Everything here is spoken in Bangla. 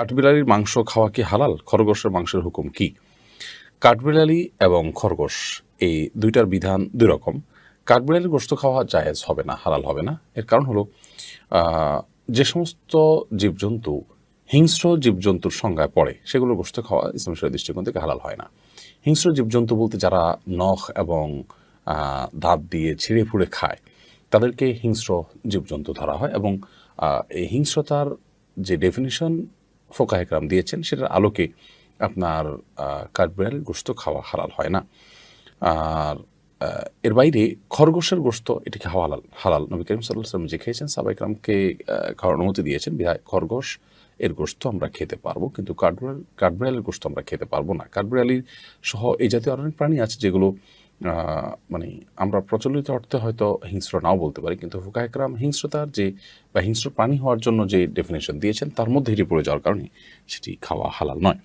কাঠবিলালির মাংস খাওয়া কি হালাল? খরগোশের মাংসের হুকুম কি? কাঠবিলালি এবং খরগোশ, এই দুইটার বিধান দুই রকম কাঠবিলালির গোস্ত খাওয়া জায়েজ হবে না, হালাল হবে না। এর কারণ হলো যে সমস্ত জীবজন্তু, হিংস্র জীবজন্তুর সংজ্ঞায় পড়ে, সেগুলোর গোস্ত খাওয়া ইসলাম দৃষ্টিকোণ থেকে হালাল হয় না। হিংস্র জীবজন্তু বলতে যারা নখ এবং দাঁত দিয়ে ছিঁড়ে ফুড়ে খায়, তাদেরকে হিংস্র জীবজন্তু ধরা হয় এবং এই হিংস্রতার যে ডেফিনিশন ফোকা একরাম দিয়েছেন, সেটার আলোকে আপনার কাঠবিড়ালের গোস্ত খাওয়া হালাল হয় না। আর এর বাইরে খরগোশের গোস্ত, এটিকে হালাল হালাল। নবী করিম সাল্লাম যে খেয়েছেন সাবাইকরামকে খাওয়ার অনুমতি দিয়েছেন, বিধায় খরগোশ এর গোস্ত আমরা খেতে পারব, কিন্তু কাঠবিড়াল, কাঠবিড়ালের গোস্ত আমরা খেতে পারব না। কাঠবিড়ালির সহ এই জাতীয় অনেক প্রাণী আছে যেগুলো মানে আমরা প্রচলিত অর্থে হয়তো হিংস্র নাও বলতে পারি, কিন্তু ফুকা একরাম হিংস্রতার যে বা হিংস্র প্রাণী হওয়ার জন্য যে ডেফিনেশন দিয়েছেন, তার মধ্যে এটি পড়ে যাওয়ার কারণে সেটি খাওয়া হালাল নয়।